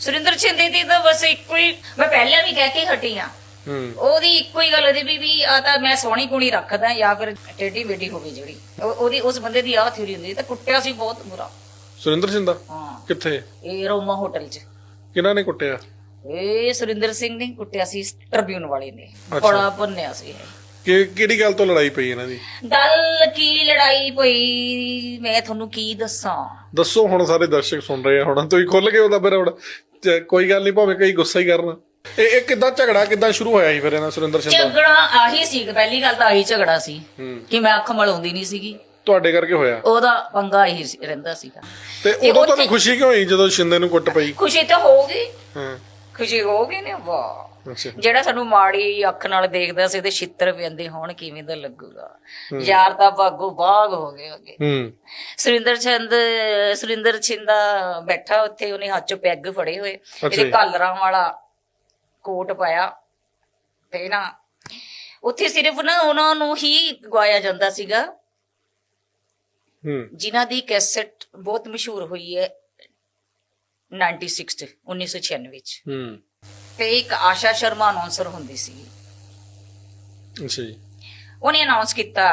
ਸੁਰਿੰਦਰ ਛਿੰਦੇ ਦੀ ਤਾਂ ਬਸ ਇੱਕੋ ਹੀ ਮੈਂ ਪਹਿਲਾਂ ਵੀ ਕਹਿ ਕੇ ਹਟੀ ਆ ਹੂੰ। ਉਹਦੀ ਇੱਕੋ ਹੀ ਗੱਲ ਦੀ ਵੀ ਵੀ ਆ ਤਾਂ ਮੈਂ ਸੋਹਣੀ ਕੁਣੀ ਰੱਖਦਾ ਜਾਂ ਫਿਰ ਟੇਢੀ ਮੇਢੀ ਹੋਵੇ ਜਿਹੜੀ। ਉਹ- ਉਹਦੀ ਉਸ ਬੰਦੇ ਦੀ ਆਹ ਥਿਊਰੀ ਹੁੰਦੀ ਤਾਂ ਕੁੱਟਿਆ ਸੀ ਬਹੁਤ ਬੁਰਾ। ਸੁਰਿੰਦਰ ਸਿੰਘ ਦਾ ਹਾਂ। ਕਿੱਥੇ? ਇਹ ਰੋਮਾ ਹੋਟਲ 'ਚ। ਕਿਹਨਾਂ ਨੇ ਕੁੱਟਿਆ? ਇਹ ਸੁਰਿੰਦਰ ਸਿੰਘ ਨੇ ਕੁੱਟਿਆ ਸੀ ਟ੍ਰਿਬਿਊਨ ਵਾਲੇ ਨੇ। ਬੜਾ ਭੰਨਿਆ ਸੀ ਇਹ। ਕਿ ਕਿਹੜੀ ਗੱਲ ਤੋਂ ਲੜਾਈ ਪਈ ਇਹਨਾਂ ਦੀ? ਗੱਲ ਕੀ ਲੜਾਈ ਪਈ? ਮੈਂ ਤੁਹਾਨੂੰ ਕੀ ਦੱਸਾਂ? ਦੱਸੋ ਹੁਣ ਸਾਰੇ ਦਰਸ਼ਕ ਸੁਣ ਰਹੇ ਆ ਹੁਣ ਤੁਸੀਂ ਖੁੱਲ ਕੇ ਉਹਦਾ ਫਿਰ ਹੁਣ ਚ- ਕੋਈ ਗੱਲ ਨਹੀਂ ਭਾਵੇਂ ਕਈ ਗੁੱਸਾ ਹੀ ਕਰਨ। ਇਹ ਇਹ ਕਿੱਦਾਂ ਝਗੜਾ ਕਿੱਦਾਂ ਸ਼ੁਰੂ ਹੋਇਆ ਸੀ ਫਿਰ ਇਹਨਾਂ ਸੁਰਿੰਦਰ ਸਿੰਘ ਦਾ ਝਗੜਾ ਆਹੀ ਸੀ ਪਹਿਲੀ ਗੱਲ ਤਾਂ ਆਹੀ ਝਗੜਾ ਸੀ ਹੂੰ। ਕਿ ਮੈਂ ਅੱਖ ਮਲਾਉਂਦੀ ਨਹੀਂ ਸੀਗੀ। ਤੁਹਾਡੇ ਕਰਕੇ ਹੋਇਆ? ਉਹਦਾ ਪੰਗਾ ਹੀ ਰਹਿੰਦਾ ਸੀਗਾ। ਤੇ ਤੇ ਉਦੋਂ ਉੱਥੇ- ਤੁਹਾਨੂੰ ਖੁਸ਼ੀ ਕਿਉਂ ਹੋਈ ਜਦੋਂ ਸ਼ਿੰਦੇ ਨੂੰ ਕੁੱਟ ਪਈ? ਖੁਸ਼ੀ ਤਾਂ ਹੋਊਗੀ। ਹਾਂ। ਖੁਸ਼ੀ ਹੋਊਗੀ ਨੇ? ਵਾਹ। ਜਿਹੜਾ ਸਾਨੂੰ ਮਾੜੀ ਅੱਖ ਨਾਲ ਦੇਖਦਾ ਸੀ ਤੇ ਛਿੱਤਰ ਪੈਂਦੇ ਹੋਣ ਕਿਵੇਂ ਦਾ ਲੱਗੂਗਾ? ਯਾਰ ਦਾ ਭਾਗੋ ਬਾਗ ਹੋ ਗਏ ਅੱਗੇ। ਸੁਰਿੰਦਰ ਚੰਦ ਸੁਰਿੰਦਰ ਛਿੰਦਾ ਬੈਠਾ ਉੱਥੇ ਉਹਨੇ ਹੱਥ 'ਚ ਪੈਗ ਫੜੇ ਹੋਏ। ਇਹਦੇ। ਕਾਲਰਾਂ ਵਾਲਾ ਕੋਟ ਪਾਇਆ। ਤੇ ਨਾ ਉੱਥੇ ਸਿਰਫ ਨਾ ਉਹਨਾਂ ਨੂੰ ਹੀ ਗਵਾਇਆ ਜਾਂਦਾ ਸੀਗਾ। ਹੂੰ। ਜਿਨ੍ਹਾਂ ਦੀ ਕੈਸਟ ਬਹੁਤ ਮਸ਼ਹੂਰ ਹੋਈ ਹੈ 96 ਚ 1996 ਚ। ਹੂੰ। ਤੇ ਇੱਕ ਆਸ਼ਾ ਸ਼ਰਮਾ ਅਨਾਉਂਸਰ ਹੁੰਦੀ ਸੀ। ਅੱਛਾ ਜੀ। ਉਹਨੇ ਅਨਾਉਂਸ ਕੀਤਾ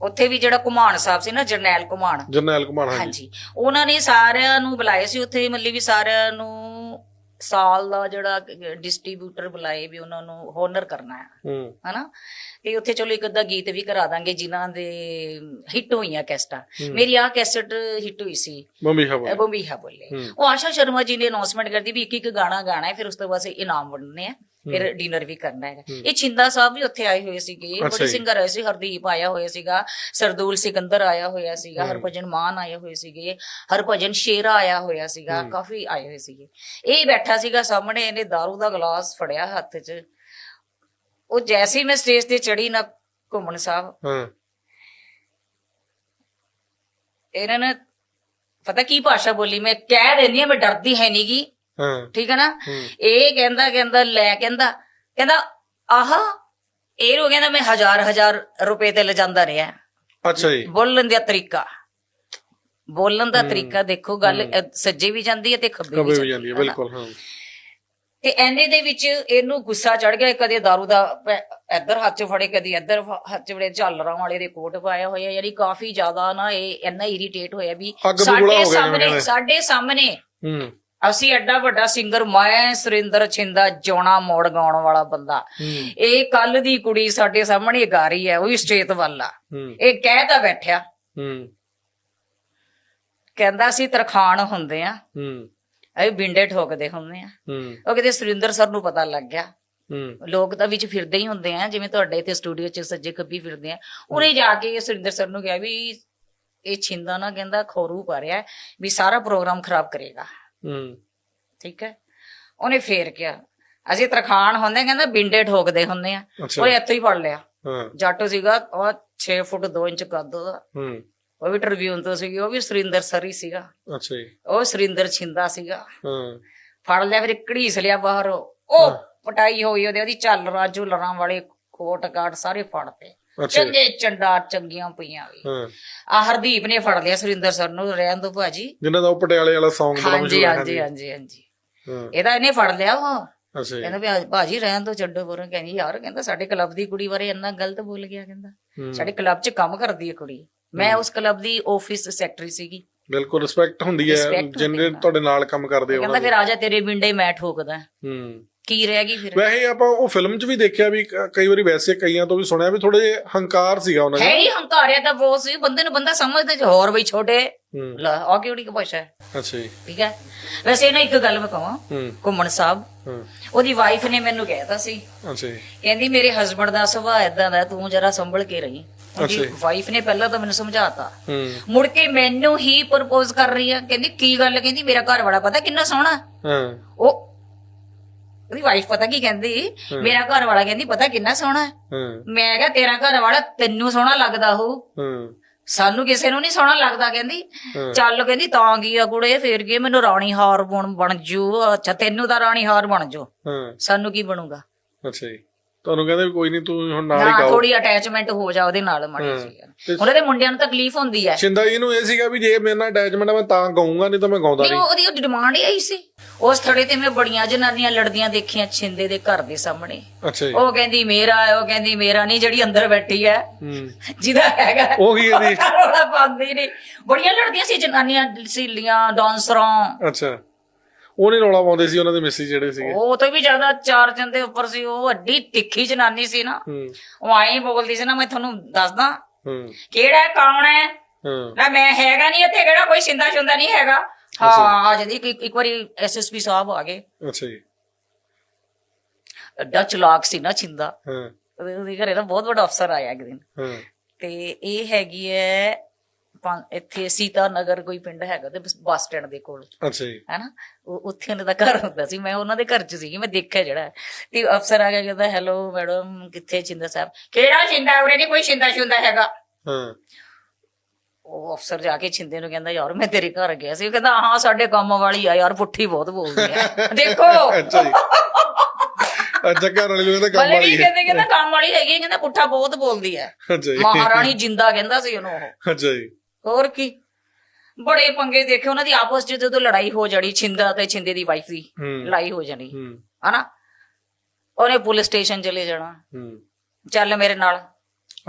ਉੱਥੇ ਵੀ ਜਿਹੜਾ ਕੁਮਾਨ ਸਾਹਿਬ ਸੀ ਨਾ ਜਰਨੈਲ ਕੁਮਾਨ ਜਰਨੈਲ ਕੁਮਾਰ ਹਾਂਜੀ। ਹਾਂਜੀ। ਉਹਨਾਂ ਨੇ ਸਾਰਿਆਂ ਨੂੰ ਬੁਲਾਏ ਸੀ ਉੱਥੇ ਮਤਲਬ ਵੀ ਸਾਰਿਆਂ ਨੂੰ ਸਾਲ ਦਾ ਜਿਹੜਾ ਡਿਸਟ੍ਰੀਬਿਊਟਰ ਬੁਲਾਏ ਵੀ ਉਹਨਾਂ ਨੂੰ ਹੋਨਰ ਕਰਨਾ ਹੈ। ਹਨਾ? ਤੇ ਉੱਥੇ ਚਲੋ ਇੱਕ ਅੱਧਾ ਗੀਤ ਵੀ ਕਰਾ ਦਾਂਗੇ ਜਿਨ੍ਹਾਂ ਦੇ ਹਿੱਟ ਹੋਈਆਂ ਕੈਸਟਾਂ। ਮੇਰੀ ਆਹ ਕੈਸਟ ਹਿੱਟ ਹੋਈ ਸੀ। ਬੰਬੀਹਾ ਬੋਲੇ। ਹੂੰ। ਉਹ ਆਸ਼ਾ ਸ਼ਰਮਾ ਜੀ ਨੇ ਅਨਾਉਂਸਮੈਂਟ ਕਰਦੀ ਵੀ ਇੱਕ ਇੱਕ ਗਾਣਾ ਗਾਣਾ ਹੈ ਫਿਰ ਉਸ ਤੋਂ ਬਾਅਦ ਇਨਾਮ ਵੰਡਣੇ ਆ। ਫਿਰ ਡਿਨਰ ਵੀ ਕਰਨਾ ਹੈ। ਇਹ ਛਿੰਦਾ ਸਾਹਿਬ ਵੀ ਉੱਥੇ ਆਏ ਹੋਏ ਸੀਗੇ। ਬੜੇ। ਸਿੰਗਰ ਆਏ ਸੀ ਹਰਦੀਪ ਆਇਆ ਹੋਇਆ ਸੀਗਾ ਸਰਦੂਲ ਸਿਕੰਦਰ ਆਇਆ ਹੋਇਆ ਸੀਗਾ ਹਰਭਜਨ ਮਾਨ ਆਏ ਹੋਏ ਸੀਗੇ ਹਰਭਜਨ ਸ਼ੇਰਾ ਆਇਆ ਹੋਇਆ ਸੀਗਾ ਕਾਫੀ ਆਏ ਹੋਏ ਸੀਗੇ। ਇਹ ਬੈਠਾ ਸੀਗਾ ਸਾਹਮਣੇ ਇਹਨੇ दारू ਦਾ ਗਲਾਸ ਫੜਿਆ ਹੱਥ 'ਚ। ਉਹ ਜੈਸੇ ਹੀ ਮੈਂ ਸਟੇਜ ਤੇ ਚੜੀ ਨਾ ਘੁੰਮਣ ਸਾਹਿਬ। ਹਾਂ। ਇਹਨਾਂ ਨੇ ਪਤਾ ਕੀ ਭਾਸ਼ਾ ਬੋਲੀ? ਮੈਂ ਕਹਿ ਦਿੰਦੀ ਆ ਮੈਂ ਡਰਦੀ ਹੈ ਨਹੀਂਗੀ ਹਾਂ। ਠੀਕ ਹੈ ਨਾ। ਇਹ ਕਹਿੰਦਾ ਕਹਿੰਦਾ ਲੈ ਕਹਿੰਦਾ ਕਹਿੰਦਾ ਆਹਾ ਇਹ ਰੋ ਕਹਿੰਦਾ ਮੈਂ ਹਜ਼ਾਰ ਹਜ਼ਾਰ ਰੁਪਏ ਤੇ ਲਿਜਾਂਦਾ ਰਿਹਾ। ਅੱਛਾ ਜੀ। ਬੋਲਣ ਦਾ ਤਰੀਕਾ। ਬੋਲਣ ਦਾ ਤਰੀਕਾ ਦੇਖੋ ਗੱਲ ਸੱਜੇ ਵੀ ਜਾਂਦੀ ਹੈ ਤੇ ਖੱਬੇ ਵੀ ਜਾਂਦੀ ਹੈ। ਬਿਲਕੁਲ ਹਾਂ। ਤੇ ਐਨੇ ਦੇ ਵਿੱਚ ਇਹਨੂੰ ਗੁੱਸਾ ਚੜ ਗਿਆ ਕਦੇ दारू ਦਾ ਇੱਧਰ ਹੱਥ 'ਚ ਫੜੇ ਕਦੀ ਇੱਧਰ ਹੱਥ 'ਚ ਫੜੇ ਝਾਲਰਾਂ ਵਾਲੇ ਦੇ ਕੋਟ ਪਾਇਆ ਹੋਇਆ ਯਾਨੀ ਕਾਫੀ ਜ਼ਿਆਦਾ ਨਾ ਇਹ ਇੰਨਾ ਇਰੀਟੇਟ ਹੋਇਆ ਵੀ ਜਿਵੇਂ ਸਾਹਮਣੇ। ਸਾਡੇ ਸਾਹਮਣੇ ਹੂੰ। ਅਸੀਂ ਐਡਾ ਵੱਡਾ ਸਿੰਗਰ ਮੈਂ ਸੁਰਿੰਦਰ ਛਿੰਦਾ ਜੋਣਾ ਮੋੜ ਗਾਉਣ ਵਾਲਾ ਬੰਦਾ। ਇਹ ਕੱਲ ਦੀ ਕੁੜੀ ਸਾਡੇ ਸਾਹਮਣੇ ਗਾ ਰਹੀ ਹੈ ਉਹ ਵੀ ਸਟੇਟ ਵਾਲਾ ਇਹ ਕਹਿ ਤਾਂ ਬੈਠਿਆ। ਕਹਿੰਦਾ ਅਸੀਂ ਤਰਖਾਣ ਹੁੰਦੇ ਆ। ਹੂੰ। ਅਸੀਂ ਬਿੰਡੇ ਠੋਕਦੇ ਹੁੰਦੇ ਆ। ਉਹ ਕਿਤੇ ਸੁਰਿੰਦਰ ਸਰ ਨੂੰ ਪਤਾ ਲੱਗ ਗਿਆ। ਹੂੰ। ਲੋਕ ਤਾਂ ਵਿੱਚ ਫਿਰਦੇ ਹੀ ਹੁੰਦੇ ਆ ਜਿਵੇਂ ਤੁਹਾਡੇ ਇੱਥੇ ਸਟੂਡੀਓ 'ਚ ਸੱਜੇ ਖੱਬੀ ਫਿਰਦੇ ਆ। ਉਹਨੇ ਜਾ ਕੇ ਸੁਰਿੰਦਰ ਸਰ ਨੂੰ ਕਿਹਾ ਵੀ ਇਹ ਛਿੰਦਾ ਨਾ ਕਹਿੰਦਾ ਖੋਰੂ ਪਾ ਰਿਹਾ ਵੀ ਸਾਰਾ ਪ੍ਰੋਗਰਾਮ ਖਰਾਬ ਕਰੇਗਾ। ਹੂੰ। ਠੀਕ ਹੈ? ਉਹਨੇ ਫੇਰ ਕਿਹਾ ਅਸੀਂ ਤਰਖਾਣ ਹੁੰਦੇ ਕਹਿੰਦਾ ਬਿੰਡੇ ਠੋਕਦੇ ਹੁੰਦੇ ਆ। ਉਹ ਇੱਥੇ ਹੀ ਫੜ ਲਿਆ। ਹਾਂ। ਜੱਟ ਸੀਗਾ ਉਹ 6 ਫੁੱਟ 2 ਇੰਚ ਕੱਦ ਉਹਦਾ। ਹੂੰ। ਉਹ ਵੀ ਟ੍ਰਿਬਿਊਨ ਤੋਂ ਸੀਗੀ ਉਹ ਵੀ ਸੁਰਿੰਦਰ ਸਰ ਸੀਗਾ। ਅੱਛਾ ਜੀ। ਉਹ ਸੁਰਿੰਦਰ ਛਿੰਦਾ ਸੀਗਾ। ਹਾਂ। ਫੜ ਲਿਆ ਫਿਰ ਘੜੀਸ ਲਿਆ ਬਾਹਰ। ਉਹ ਪਟਾਈ ਹੋਈ ਉਹਦੇ ਉਹਦੀ ਚੱਲ ਰਾਜੂ ਲਰਾਂ ਵਾਲੇ ਕੋਟ ਕਾਟ ਸਾਰੇ ਫੜਤੇ। ਅੱਛਾ। ਜੀ। ਚੰਗੇ ਚੰਡਾ ਚੰਗੀਆਂ ਪਈਆਂ ਵੀ। ਹਾਂ। ਆ ਹਰਦੀਪ ਨੇ ਫੜ ਲਿਆ ਸੁਰਿੰਦਰ ਸਰ ਨੂੰ ਰਹਿਣ ਦੋ ਭਾਜੀ। ਜਿਨ੍ਹਾਂ ਦਾ ਉਹ ਪਟਿਆਲੇ ਵਾਲਾ Song ਬੜਾ ਹਾਂਜੀ ਮਸ਼ਹੂਰ ਹੈ ਹਾਂਜੀ ਹਾਂਜੀ। ਹਾਂਜੀ ਹਾਂ। ਇਹਦਾ ਇਹਨੇ ਫੜ ਲਿਆ ਉਹ ਅੱਛਾ। ਜੀ ਕਹਿੰਦਾ ਵੀ ਆ- ਭਾਜੀ ਰਹਿਣ ਦੋ ਛੱਡੋ ਪਰਾਂ। ਕਹਿੰਦੀ ਯਾਰ ਕਹਿੰਦਾ ਸਾਡੇ ਕਲੱਬ ਦੀ ਕੁੜੀ ਬਾਰੇ ਇੰਨਾ ਗਲਤ ਬੋਲ ਗਿਆ ਕਹਿੰਦਾ। ਹੂੰ। ਸਾਡੇ ਕਲੱਬ 'ਚ ਕੰਮ ਕਰਦੀ ਹੈ ਕੁੜੀ। ਮੈਂ ਉਸ ਕਲੱਬ ਦੀ ਆਫਿਸ ਸੈਕਟਰੀ ਸੀਗੀ। ਬਿਲਕੁਲ ਰਿਸਪੈਕਟ ਹੁੰਦੀ ਹੈ Respect ਹੁੰਦੀ ਜਿੰਨੇ ਹੈ। ਤੁਹਾਡੇ ਨਾਲ ਕੰਮ ਕਰਦੇ ਹੋ ਕਹਿੰਦਾ ਫਿਰ ਆ ਜਾ ਤੇਰੇ ਬਿੰਡੇ ਮੈਂ ਠੋਕਦਾ। ਹੂੰ। ਕੀ ਰਹਿ ਗਈ ਫਿਰ? ਵੈਸੇ ਆਪਾਂ ਉਹ ਫਿਲਮ 'ਚ ਵੀ ਦੇਖਿਆ ਵੀ ਕ- ਕਈ ਵਾਰੀ ਵੈਸੇ ਕਈਆਂ ਤੋਂ ਵੀ ਸੁਣਿਆ ਵੀ ਥੋੜੇ ਜਿਹੇ ਹੰਕਾਰ ਸੀਗਾ ਉਹਨਾਂ ਹੈ ਦਾ। ਹੀ ਹੰਕਾਰਿਆ ਤਾਂ ਬਹੁਤ ਸੀ। ਬੰਦੇ ਨੂੰ ਬੰਦਾ ਸਮਝਦਾ ਜੇ ਹੋਰ ਵੀ ਛੋਟੇ ਹੂੰ। ਲਾ ਆ ਕਿਹੜੀ ਕੁ ਭਾਸ਼ਾ ਹੈ? ਅੱਛਾ ਜੀ। ਠੀਕ ਹੈ? ਵੈਸੇ ਨਾ ਇੱਕ ਗੱਲ ਮੈਂ ਕਹਾਂ ਹੂੰ। ਘੁੰਮਣ ਸਾਹਿਬ। ਹਾਂ। ਉਹਦੀ ਵਾਈਫ ਨੇ ਮੈਨੂੰ ਕਹਿਤਾ ਸੀ। ਅੱਛਾ ਜੀ। ਕਹਿੰਦੀ ਮੇਰੇ ਹਸਬੰਡ ਦਾ ਸੁਭਾਅ ਇਦਾਂ ਦਾ ਤੂੰ ਜਰਾ ਸੰਭਲ ਕੇ ਰਹੀ। ਉਹਦੀ ਅੱਛਾ ਜੀ। ਵਾਈਫ ਨੇ ਪਹਿਲਾਂ ਤਾਂ ਮੈਨੂੰ ਸਮਝਾਤਾ। ਹੂੰ। ਮੁੜ ਕੇ ਮੈਨੂੰ ਹੀ ਪ੍ਰਪੋਜ਼ ਕਰ ਰਹੀ ਆ। ਕਹਿੰਦੀ ਕੀ ਗੱਲ? ਕਹਿੰਦੀ ਮੇਰਾ ਘਰ ਵਾਲਾ ਪਤਾ ਕਿੰਨਾ ਸੋਹਣਾ? ਹਾਂ। ਉਹ ਉਹਦੀ ਵਾਈਫ ਪਤਾ ਕੀ ਕਹਿੰਦੀ? ਮੇਰਾ ਘਰ ਵਾਲਾ ਕਹਿੰਦੀ ਪਤਾ ਕਿੰਨਾ ਸੋਹਣਾ ਹੈ? ਮੈਂ ਕਿਹਾ ਤੇਰਾ ਘਰ ਵਾਲਾ ਤੈਨੂੰ ਸੋਹਣਾ ਲੱਗਦਾ ਹੋ ਹਾਂ। ਸਾਨੂੰ ਕਿਸੇ ਨੂੰ ਨਹੀਂ ਸੋਹਣਾ ਲੱਗਦਾ ਕਹਿੰਦੀ। ਚੱਲ ਕਹਿੰਦੀ ਤਾਂ ਕੀ ਆ ਕੁੜੇ ਫੇਰ ਕੀ ਮੈਨੂੰ ਰਾਣੀ ਹਾਰ ਬਣ ਜੂ। ਅੱਛਾ ਤੈਨੂੰ ਤਾਂ ਰਾਣੀ ਹਾਰ ਬਣ ਜੂ। ਸਾਨੂੰ ਕੀ ਬਣੂਗਾ? ਅੱਛਾ ਜੀ। ਤੁਹਾਨੂੰ ਕਹਿੰਦੇ ਵੀ ਕੋਈ ਨਹੀਂ ਤੂੰ ਹੁਣ ਨਾਲ ਹੀ ਹਾਂ ਗਾਓ ਥੋੜੀ ਅਟੈਚਮੈਂਟ ਹੋ ਜਾ ਉਹਦੇ ਨਾਲ ਮਾੜੀ। ਜੀ ਤੇ- ਉਹਨਾਂ ਦੇ ਮੁੰਡਿਆਂ ਨੂੰ ਤਕਲੀਫ ਹੁੰਦੀ ਹੈ। ਸ਼ਿੰਦਾ ਜੀ ਨੂੰ ਇਹ ਸੀਗਾ ਵੀ ਜੇ ਮੇਰੇ ਨਾਲ ਅਟੈਚਮੈਂਟ ਆ ਮੈਂ ਤਾਂ ਗਾਉਂਗਾ ਨਹੀਂ ਤਾਂ ਮੈਂ ਗਾਉਂਦਾ ਨਹੀਂ ਨਹੀਂ। ਉਹ- ਉਹਦੀ ਡਿਮਾਂਡ ਹੀ ਆਈ ਸੀ। ਉਸ ਥੜੇ ਤੇ ਮੈਂ ਬੜੀਆਂ ਜਨਾਨੀਆਂ ਲੜਦੀਆਂ ਦੇਖੀਆਂ ਛਿੰਦੇ ਦੇ ਘਰ ਦੇ ਸਾਹਮਣੇ। ਅੱਛਾ ਜੀ। ਉਹ ਕਹਿੰਦੀ ਮੇਰਾ ਹੈ ਉਹ ਕਹਿੰਦੀ ਮੇਰਾ ਨਹੀਂ ਜਿਹੜੀ ਅੰਦਰ ਬੈਠੀ ਹੈ। ਹੂੰ। ਜਿਹਦਾ ਹੈਗਾ। ਉਹ ਕੀ ਕਹਿੰਦੀ ਰੋਲਾ ਪਾਉਂਦੀ ਨਹੀਂ ਬੜੀਆਂ ਲੜਦੀਆਂ ਸੀ ਜਨਾਨੀਆਂ ਸੀਲੀਆਂ ਡਾਂਸਰਾਂ। ਅੱਛਾ। ਉਹ ਨਹੀਂ ਰੌਲਾ ਪਾਉਂਦੇ ਸੀ ਉਹਨਾਂ ਦੇ ਮਿਸੀ ਜਿਹੜੇ ਸੀਗੇ। ਉਹ ਤੋਂ ਵੀ ਜ਼ਿਆਦਾ ਚਾਰ ਚੰਦੇ ਉੱਪਰ ਸੀ ਉਹ ਅੱਡੀ ਤਿੱਖੀ ਜਨਾਨੀ ਸੀ ਨਾ। ਹੂੰ। ਉਹ ਆਈ ਬੋਲਦੀ ਸੀ ਨਾ ਮੈਂ ਤੁਹਾਨੂੰ ਦੱਸਦਾ। ਹੂੰ। ਕਿਹੜਾ ਕੌਣ ਹੈ? ਹਾਂ। ਨਾ ਮੈਂ ਹੈਗਾ ਨਹੀਂ ਇੱਥੇ ਕਿਹੜਾ ਕੋਈ ਸਿੰਦਾ ਸ਼ੁੰਦਾ ਨਹੀਂ ਹੈਗਾ। ਹਾਂ ਜਦੀ ਇੱਕ ਇੱਕ ਵਾਰੀ ਐਸਐਸਪੀ ਸਾਹਿਬ ਆ ਗਏ। ਅੱਛਾ ਜੀ। ਅੱਡਾ ਚਲਾਕ ਸੀ ਨਾ ਛਿੰਦਾ ਹਾਂ। ਉਹਦੇ ਘਰੇ ਨਾ ਬਹੁਤ ਵੱਡਾ ਅਫਸਰ ਆਇਆ ਇੱਕ ਦਿਨ। ਹਾਂ। ਤੇ ਇਹ ਹੈਗੀ ਹੈ ਪੰ- ਇੱਥੇ ਸੀਤਾ ਨਗਰ ਕੋਈ ਪਿੰਡ ਹੈਗਾ ਤੇ ਬੱਸ- ਬੱਸ ਸਟੈਂਡ ਦੇ ਕੋਲ। ਅੱਛਾ ਜੀ। ਹੈਨਾ? ਉਹ ਉੱਥੇ ਉਹਨਾਂ ਦਾ ਘਰ ਹੁੰਦਾ ਸੀ। ਮੈਂ ਉਹਨਾਂ ਦੇ ਘਰ 'ਚ ਸੀਗੀ ਮੈਂ ਦੇਖਿਆ ਜਿਹੜਾ। ਤੇ ਅਫਸਰ ਆ ਗਿਆ ਕਹਿੰਦਾ ਹੈਲੋ ਮੈਡਮ ਕਿੱਥੇ ਛਿੰਦਾ ਸਾਹਿਬ? ਕਿਹੜਾ ਛਿੰਦਾ ਉਰੇ ਨਹੀਂ ਕੋਈ ਛਿੰਦਾ ਛੁੰਦਾ ਹੈਗਾ। ਹਾਂ। ਉਹ ਅਫਸਰ ਜਾ ਕੇ ਛਿੰਦੇ ਨੂੰ ਕਹਿੰਦਾ ਯਾਰ ਮੈਂ ਤੇਰੇ ਘਰ ਗਿਆ ਸੀ। ਉਹ ਕਹਿੰਦਾ ਹਾਂ ਸਾਡੇ ਕੰਮ ਵਾਲੀ ਆ ਯਾਰ ਪੁੱਠੀ ਬਹੁਤ ਬੋਲਦੀ ਆ। ਦੇਖੋ। ਅੱਛਾ ਜੀ। ਅੱਛਾ ਘਰ ਵਾਲੇ ਨੂੰ ਇਹਦਾ ਕੰਮ ਭਲੇ ਵਾਲੀ ਵੀ ਹੈ। ਕਹਿੰਦੇ ਕਹਿੰਦਾ ਕੰਮ ਵਾਲੀ ਹੈਗੀ ਕਹਿੰਦਾ ਪੁੱਠਾ ਬਹੁਤ ਬੋਲਦੀ ਅੱਛਾ ਜੀ। ਮਹਾਰਾਣੀ ਜਿੰਦਾ ਕਹਿੰਦਾ ਸੀ ਉਹਨੂੰ ਉਹ। ਅੱਛਾ ਜੀ। ਹੋਰ ਕੀ? ਬੜੇ ਪੰਗੇ ਦੇਖੇ ਉਹਨਾਂ ਦੀ ਆਪਸ ਚ ਜਦੋਂ ਲੜਾਈ ਹੋ ਜਾਣੀ ਛਿੰਦਾ ਤੇ ਛਿੰਦੇ ਦੀ ਵਾਈਫ ਦੀ ਹੂੰ। ਲੜਾਈ ਹੋ ਜਾਣੀ ਹੂੰ। ਹਨਾ? ਉਹਨੇ ਪੁਲਿਸ ਸਟੇਸ਼ਨ ਚਲੇ ਜਾਣਾ। ਹੂੰ। ਚੱਲ ਮੇਰੇ ਨਾਲ।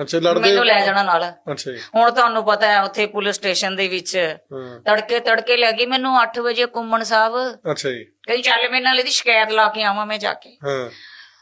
ਅੱਛਾ ਲੜਦੇ ਮੈਨੂੰ ਲੈ ਜਾਣਾ ਨਾਲ। ਅੱਛਾ ਜੀ। ਹੁਣ ਤੁਹਾਨੂੰ ਪਤਾ ਹੈ ਉੱਥੇ ਪੁਲਿਸ ਸਟੇਸ਼ਨ ਦੇ ਵਿੱਚ ਹਾਂ। ਤੜਕੇ ਤੜਕੇ ਲੈ ਗਈ ਮੈਨੂੰ 8 ਵਜੇ ਕੁੰਮਣ ਸਾਹਿਬ। ਅੱਛਾ ਜੀ। ਕਹਿੰਦੀ ਚੱਲ ਮੇਰੇ ਨਾਲ ਇਹਦੀ ਸ਼ਿਕਾਇਤ ਲਾ ਕੇ ਆਵਾਂ ਮੈਂ ਜਾ ਕੇ। ਹਾਂ।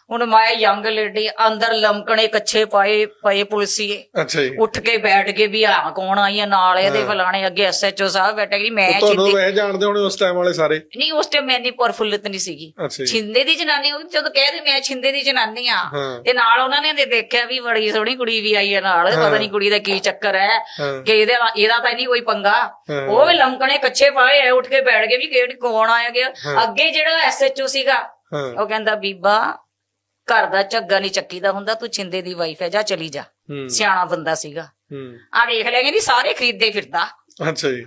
ਹੁਣ ਮੈਂ ਯੰਗ ਲੇਡੀ ਅੰਦਰ ਲਮਕਣੇ ਕੱਛੇ ਪਾਏ ਪਏ ਪੁਲਿਸੀਏ ਅੱਛਾ ਜੀ। ਉੱਠ ਕੇ ਬੈਠ ਕੇ ਵੀ ਆ ਕੌਣ ਆਈ ਆ ਨਾਲ ਇਹਦੇ ਫਲਾਣੇ ਅੱਗੇ ਐਸਐਚਓ ਸਾਹਿਬ ਬੈਠੇ ਕਿ ਮੈਂ ਤੁਹਾਨੂੰ ਵੈਸੇ ਜਾਣਦੇ ਹੋਣੇ ਉਸ ਟਾਈਮ ਵਾਲੇ ਸਾਰੇ? ਨਹੀਂ ਉਸ ਟਾਈਮ ਮੈਂ ਨਹੀਂ ਪਰਫੁੱਲਤ ਨਹੀਂ ਸੀਗੀ। ਛਿੰਦੇ ਦੀ ਜਨਾਨੀ ਉਹ ਜਦੋਂ ਕਹਿੰਦੇ ਮੈਂ ਛਿੰਦੇ ਦੀ ਜਨਾਨੀ ਆ। ਤੇ ਨਾਲ ਉਹਨਾਂ ਨੇ ਦੇਖਿਆ ਵੀ ਬੜੀ ਸੋਹਣੀ ਕੁੜੀ ਵੀ ਆਈ ਹੈ ਨਾਲ। ਪਤਾ ਨਹੀਂ ਕੁੜੀ ਦਾ ਕੀ ਚੱਕਰ ਹੈ। ਕਿ ਇਹਦੇ ਇਹਦਾ ਤਾਂ ਨਹੀਂ ਕੋਈ ਪੰਗਾ। ਉਹ ਵੀ ਲਮਕਣੇ ਕੱਚੇ ਪਾਏ ਐ ਉੱਠ ਕੇ ਬੈਠ ਗਏ ਵੀ ਕਿਹੜੀ ਕੌਣ ਆਇਆ ਗਿਆ। ਅੱਗੇ ਜਿਹੜਾ ਐਸਐਚਓ ਸੀਗਾ ਉਹ ਕਹਿੰਦਾ ਬੀਬਾ ਘਰ ਦਾ ਝੱਗਾ ਨਹੀਂ ਚੱਕੀਦਾ ਹੁੰਦਾ ਤੂੰ ਛਿੰਦੇ ਦੀ ਵਾਈਫ ਹੈ ਜਾ ਚਲੀ ਜਾ। ਹੂੰ। ਸਿਆਣਾ ਬੰਦਾ ਸੀਗਾ। ਹੂੰ। ਆ ਵੇਖ ਲੈ ਕਹਿੰਦੀ ਸਾਰੇ ਖਰੀਦਦੇ ਫਿਰਦਾ। ਅੱਛਾ ਜੀ।